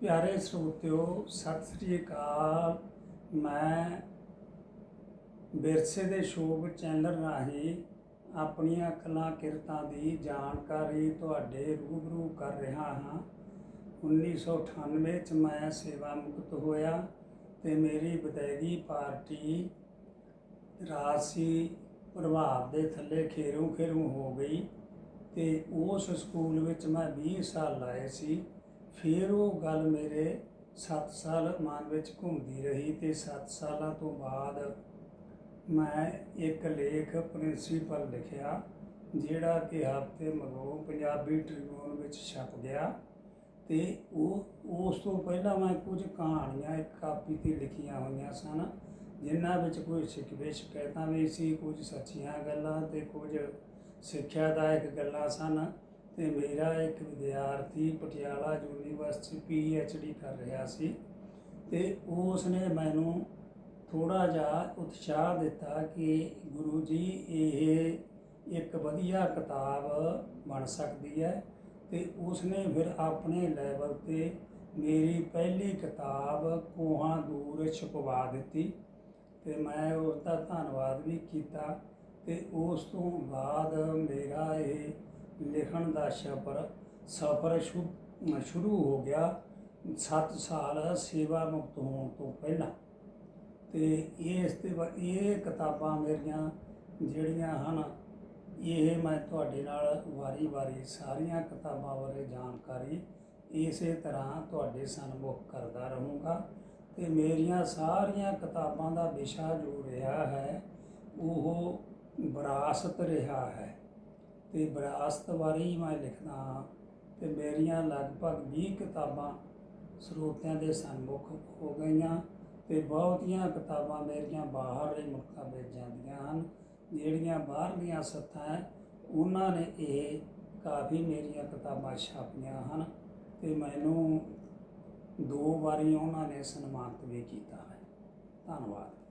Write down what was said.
ਪਿਆਰੇ ਸਰੋਤਿਓ, ਸਤਿ ਸ੍ਰੀ ਅਕਾਲ। ਮੈਂ ਵਿਰਸੇ ਦੇ ਸ਼ੋਭ ਚੈਨਲ ਰਾਹੀਂ ਆਪਣੀਆਂ ਕਲਾ ਕਿਰਤਾਂ ਦੀ ਜਾਣਕਾਰੀ ਤੁਹਾਡੇ ਰੂਬਰੂ ਕਰ ਰਿਹਾ ਹਾਂ। 1998 ਚ ਮੈਂ ਸੇਵਾ ਮੁਕਤ ਹੋਇਆ ਤੇ ਮੇਰੀ ਵਿਦਾਇਗੀ ਪਾਰਟੀ ਰਾਸੀ ਪ੍ਰਭਾਵ ਦੇ ਥੱਲੇ ਖੇਰੂ ਖੇਰੂ ਹੋ ਗਈ ਤੇ ਉਸ ਸਕੂਲ ਵਿੱਚ ਮੈਂ 20 ਸਾਲ ਲਾਏ ਸੀ। ਫਿਰ ਉਹ ਗੱਲ ਮੇਰੇ 7 ਸਾਲ ਮਨ ਵਿੱਚ ਘੁੰਮਦੀ ਰਹੀ ਤੇ 7 ਸਾਲਾਂ ਤੋਂ ਬਾਅਦ ਮੈਂ ਇੱਕ ਲੇਖ ਪ੍ਰਿੰਸੀਪਲ ਲਿਖਿਆ, ਜਿਹੜਾ ਕਿ ਹਫ਼ਤੇ ਮਗਰੋਂ ਪੰਜਾਬੀ ਟ੍ਰਿਬਿਊਨ ਵਿੱਚ ਛਪ ਗਿਆ ਤੇ ਉਹ, ਉਸ ਤੋਂ ਪਹਿਲਾਂ ਮੈਂ ਕੁਝ ਕਹਾਣੀਆਂ ਇੱਕ ਕਾਪੀ ਤੇ ਲਿਖੀਆਂ ਹੋਈਆਂ ਸਨ, ਜਿਨ੍ਹਾਂ ਵਿੱਚ ਕੋਈ ਸ਼ਿਕਵੇ ਸ਼ਿਕਾਇਤਾਂ ਵੀ ਸੀ, ਕੁਝ ਸੱਚੀਆਂ ਗੱਲਾਂ ਤੇ ਕੁਝ ਸਿੱਖਿਆਦਾਇਕ ਗੱਲਾਂ ਸਨ। ਤੇ ਮੇਰਾ ਇੱਕ ਵਿਦਿਆਰਥੀ ਪਟਿਆਲਾ ਯੂਨੀਵਰਸਿਟੀ ਪੀ ਡੀ ਕਰ ਰਿਹਾ ਸੀ ਤੇ ਉਸ ਨੇ ਮੈਨੂੰ ਥੋੜਾ ਜਿਹਾ ਉਤਸ਼ਾਹ ਦਿੱਤਾ ਕਿ ਗੁਰੂ ਜੀ, ਇਹ ਇੱਕ ਵਧੀਆ ਕਿਤਾਬ ਬਣ ਸਕਦੀ ਹੈ ਤੇ ਉਸ ਨੇ ਫਿਰ ਆਪਣੇ ਲੈਵਲ ਤੇ ਮੇਰੀ ਪਹਿਲੀ ਕਿਤਾਬ ਕੋਹਾਂ ਦੂਰ ਛਪਵਾ ਦਿੱਤੀ ਤੇ ਮੈਂ ਉਸ ਦਾ ਧੰਨਵਾਦ ਵੀ ਕੀਤਾ ਤੇ ਉਸ ਤੋਂ ਬਾਅਦ ਮੇਰਾ ਇਹ ਲਿਖਣ ਦਾ ਸਫ਼ਰ ਸਫ਼ਰ ਸ਼ੁ- ਸ਼ੁਰੂ ਹੋ ਗਿਆ 7 ਸਾਲ ਸੇਵਾ ਮੁਕਤ ਹੋਣ ਤੋਂ ਪਹਿਲਾਂ। ਤੇ ਇਸ ਤੇ ਇਹ ਕਿਤਾਬਾਂ ਮੇਰੀਆਂ ਜਿਹੜੀਆਂ ਹਨ, ਇਹ ਮੈਂ ਤੁਹਾਡੇ ਨਾਲ ਵਾਰੀ-ਵਾਰੀ ਸਾਰੀਆਂ ਕਿਤਾਬਾਂ ਬਾਰੇ ਜਾਣਕਾਰੀ ਇਸੇ ਤਰ੍ਹਾਂ ਤੁਹਾਡੇ ਸਨਮੁਖ ਕਰਦਾ ਰਹੂੰਗਾ। ਤੇ ਮੇਰੀਆਂ ਸਾਰੀਆਂ ਕਿਤਾਬਾਂ ਦਾ ਵਿਸ਼ਾ ਜੋ ਰਿਹਾ ਹੈ, ਉਹ ਵਿਰਾਸਤ ਰਿਹਾ ਹੈ। ਤੇ ਵਿਰਾਸਤ ਬਾਰੇ ਹੀ ਮੈਂ ਲਿਖਦਾ ਹਾਂ ਤੇ ਮੇਰੀਆਂ ਲਗਭਗ 20 ਕਿਤਾਬਾਂ ਸਰੋਤਿਆਂ ਦੇ ਸਨਮੁਖ ਹੋ ਗਈਆਂ ਤੇ ਬਹੁਤੀਆਂ ਕਿਤਾਬਾਂ ਮੇਰੀਆਂ ਬਾਹਰਲੇ ਮੁਲਕਾਂ ਵਿੱਚ ਜਾਂਦੀਆਂ ਹਨ, ਜਿਹੜੀਆਂ ਬਾਹਰਲੀਆਂ ਸੱਥਾਂ ਹੈ, ਉਹਨਾਂ ਨੇ ਇਹ ਕਾਫੀ ਮੇਰੀਆਂ ਕਿਤਾਬਾਂ ਛਾਪੀਆਂ ਹਨ ਤੇ ਮੈਨੂੰ ਦੋ ਵਾਰੀ ਉਹਨਾਂ ਨੇ ਸਨਮਾਨਿਤ ਵੀ ਕੀਤਾ ਹੈ। ਧੰਨਵਾਦ।